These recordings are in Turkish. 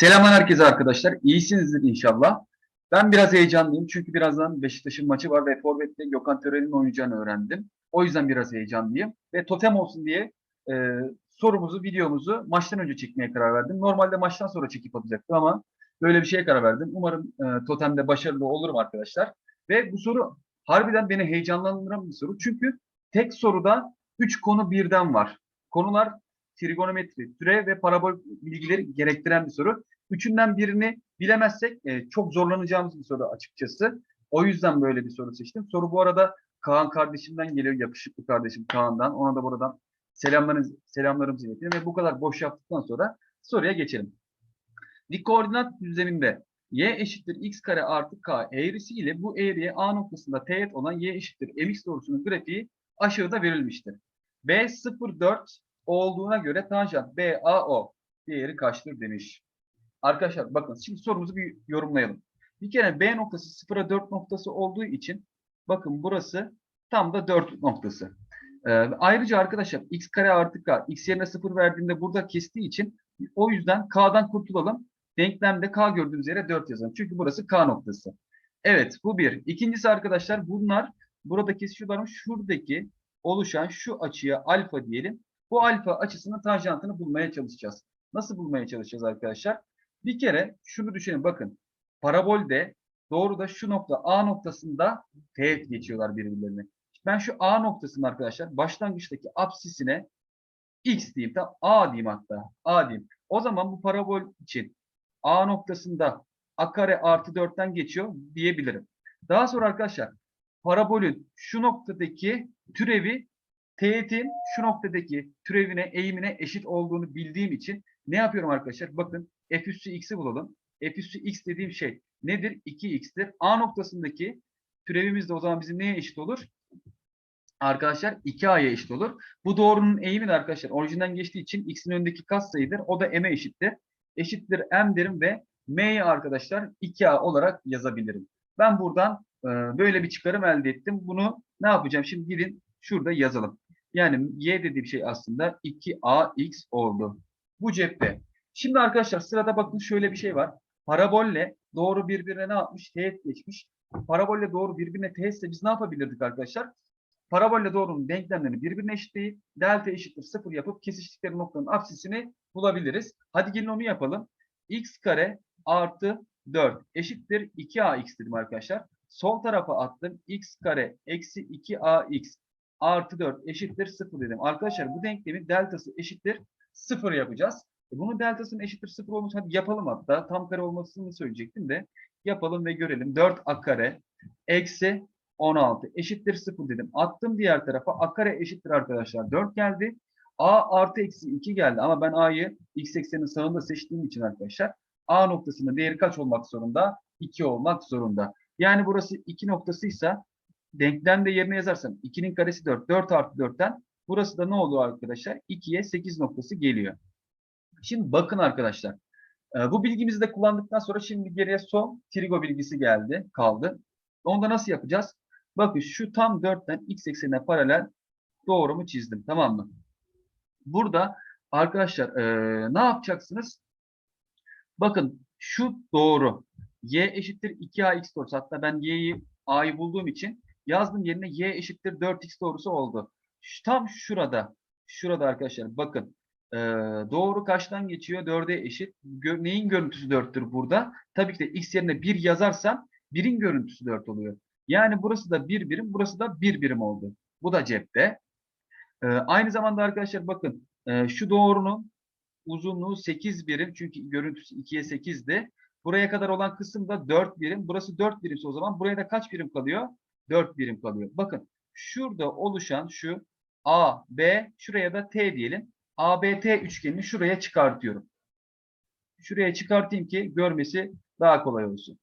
Selamlar herkese arkadaşlar. İyisinizdir inşallah. Ben biraz heyecanlıyım çünkü birazdan Beşiktaş'ın maçı var ve Forvet'te Gökhan Tören'in oynayacağını öğrendim. O yüzden biraz heyecanlıyım. Ve totem olsun diye e, sorumuzu, videomuzu maçtan önce çekmeye karar verdim. Normalde maçtan sonra çekip atacaktım ama böyle bir şeye karar verdim. Umarım e, totemde başarılı olurum arkadaşlar. Ve bu soru harbiden beni heyecanlandıran bir soru. Çünkü tek soruda 3 konu birden var. Konular trigonometri, türev ve parabol bilgileri gerektiren bir soru. Üçünden birini bilemezsek e, çok zorlanacağımız bir soru açıkçası. O yüzden böyle bir soru seçtim. Soru bu arada Kaan kardeşimden geliyor. Yakışıklı kardeşim Kaan'dan. Ona da buradan selamlarınızı, selamlarımızı iletiyorum. Ve bu kadar boş yaptıktan sonra soruya geçelim. Dik koordinat düzleminde y eşittir x kare artı k eğrisi ile bu eğriye a noktasında teğet olan y eşittir mx doğrusunun grafiği aşağıda verilmiştir. B 0,4 olduğuna göre tanjant BAO değeri kaçtır demiş. Arkadaşlar bakın şimdi sorumuzu bir yorumlayalım. Bir kere B noktası 0'a 4 noktası olduğu için bakın burası tam da 4 noktası. Ee, ayrıca arkadaşlar x kare artı k x yerine 0 verdiğinde burada kestiği için o yüzden k'dan kurtulalım. Denklemde k gördüğünüz yere 4 yazalım. Çünkü burası k noktası. Evet bu bir. İkincisi arkadaşlar bunlar burada kesişiyorlarmış. Şuradaki oluşan şu açıya alfa diyelim. Bu alfa açısının tanjantını bulmaya çalışacağız. Nasıl bulmaya çalışacağız arkadaşlar? Bir kere şunu düşünün bakın. Parabolde doğru da şu nokta A noktasında teğet geçiyorlar birbirlerine. Ben şu A noktasının arkadaşlar başlangıçtaki apsisine x diyeyim. Tamam, A diyeyim hatta. A diyeyim. O zaman bu parabol için A noktasında a kare artı 4'ten geçiyor diyebilirim. Daha sonra arkadaşlar parabolün şu noktadaki türevi teğetin şu noktadaki türevine, eğimine eşit olduğunu bildiğim için ne yapıyorum arkadaşlar? Bakın f üssü x'i bulalım. f üssü x dediğim şey nedir? 2x'tir. A noktasındaki türevimiz de o zaman bizim neye eşit olur? Arkadaşlar 2a'ya eşit olur. Bu doğrunun eğimi arkadaşlar orijinden geçtiği için x'in önündeki katsayıdır. O da m'e eşittir. Eşittir m derim ve m'yi arkadaşlar 2a olarak yazabilirim. Ben buradan böyle bir çıkarım elde ettim. Bunu ne yapacağım? Şimdi gidin şurada yazalım. Yani y dediğim şey aslında 2ax oldu. Bu cepte. Şimdi arkadaşlar sırada bakın şöyle bir şey var. Parabolle doğru birbirine ne yapmış? Teğet geçmiş. Parabolle doğru birbirine teğetse biz ne yapabilirdik arkadaşlar? Parabolle doğrunun denklemlerini birbirine eşitleyip delta eşittir 0 yapıp kesiştikleri noktanın apsisini bulabiliriz. Hadi gelin onu yapalım. x kare artı 4 eşittir 2ax dedim arkadaşlar. Sol tarafa attım. x kare eksi 2ax artı 4 eşittir 0 dedim. Arkadaşlar bu denklemin deltası eşittir 0 yapacağız. E bunun deltasının eşittir 0 olması hadi yapalım hatta. Tam kare olmasını söyleyecektim de yapalım ve görelim. 4a kare eksi 16 eşittir 0 dedim. Attım diğer tarafa. a kare eşittir arkadaşlar 4 geldi. a artı eksi 2 geldi ama ben a'yı x eksenin sağında seçtiğim için arkadaşlar a noktasının değeri kaç olmak zorunda? 2 olmak zorunda. Yani burası 2 noktasıysa denklemde yerine yazarsam 2'nin karesi 4. 4 artı 4'ten burası da ne oluyor arkadaşlar? 2'ye 8 noktası geliyor. Şimdi bakın arkadaşlar. e, Bu bilgimizi de kullandıktan sonra şimdi geriye son trigo bilgisi geldi, kaldı. Onu da nasıl yapacağız? Bakın şu tam 4'ten x eksenine paralel doğrumu çizdim. Tamam mı? Burada arkadaşlar e, ne yapacaksınız? Bakın şu doğru. y eşittir 2ax doğrusu. Hatta ben y'yi a'yı bulduğum için yazdım yerine y eşittir 4x doğrusu oldu. Tam şurada. Şurada arkadaşlar bakın. Ee, doğru kaçtan geçiyor? 4'e eşit. Gö- neyin görüntüsü 4'tür burada? Tabii ki de x yerine 1 yazarsam 1'in görüntüsü 4 oluyor. Yani burası da 1 birim, burası da 1 birim oldu. Bu da cepte. Ee, aynı zamanda arkadaşlar bakın e, şu doğrunun uzunluğu 8 birim çünkü görüntüsü 2'ye 8'di. Buraya kadar olan kısım da 4 birim. Burası 4 birimse o zaman buraya da kaç birim kalıyor? 4 birim kalıyor. Bakın şurada oluşan şu A, B, şuraya da T diyelim. ABT üçgenini şuraya çıkartıyorum. Şuraya çıkartayım ki görmesi daha kolay olsun.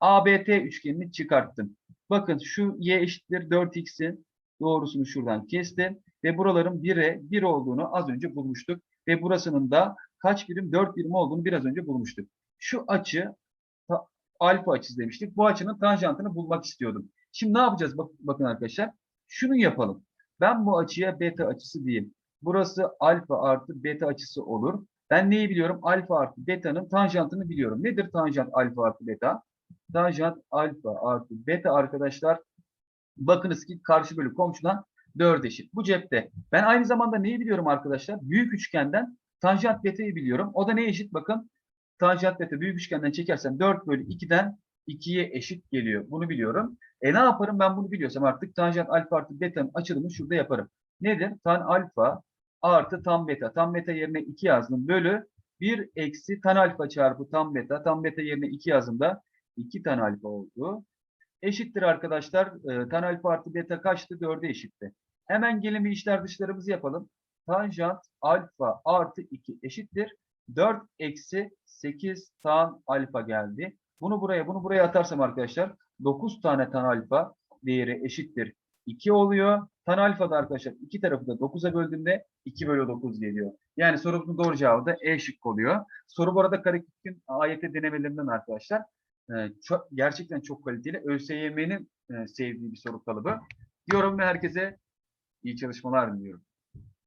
ABT üçgenini çıkarttım. Bakın şu y eşittir 4x'in doğrusunu şuradan kestim. Ve buraların 1'e 1 olduğunu az önce bulmuştuk. Ve burasının da kaç birim? 4 birim olduğunu biraz önce bulmuştuk. Şu açı alfa açısı demiştik. Bu açının tanjantını bulmak istiyordum. Şimdi ne yapacağız? Bak, bakın arkadaşlar. Şunu yapalım. Ben bu açıya beta açısı diyeyim. Burası alfa artı beta açısı olur. Ben neyi biliyorum? Alfa artı beta'nın tanjantını biliyorum. Nedir tanjant alfa artı beta? Tanjant alfa artı beta arkadaşlar. Bakınız ki karşı bölü komşudan 4 eşit. Bu cepte. Ben aynı zamanda neyi biliyorum arkadaşlar? Büyük üçgenden tanjant beta'yı biliyorum. O da ne eşit? Bakın tanjant beta büyük üçgenden çekersem 4 bölü 2'den 2'ye eşit geliyor. Bunu biliyorum. E ne yaparım? Ben bunu biliyorsam artık tanjant alfa artı beta'nın açılımını şurada yaparım. Nedir? Tan alfa artı tan beta. Tan beta yerine 2 yazdım. Bölü 1 eksi tan alfa çarpı tan beta. Tan beta yerine 2 yazdığımda 2 tan alfa oldu. Eşittir arkadaşlar. E, tan alfa artı beta kaçtı? 4'e eşitti. Hemen gelin bir içler dışlarımızı yapalım. Tanjant alfa artı 2 eşittir. 4 eksi 8 tan alfa geldi. Bunu buraya bunu buraya atarsam arkadaşlar 9 tane tan alfa değeri eşittir. 2 oluyor. Tan alfa da arkadaşlar iki tarafı da 9'a böldüğümde 2 bölü 9 geliyor. Yani sorumuzun doğru cevabı da E şık oluyor. Soru bu arada Karaküt'ün AYT denemelerinden arkadaşlar. Ee, çok, gerçekten çok kaliteli. ÖSYM'nin e, sevdiği bir soru kalıbı. Diyorum ve herkese iyi çalışmalar diliyorum.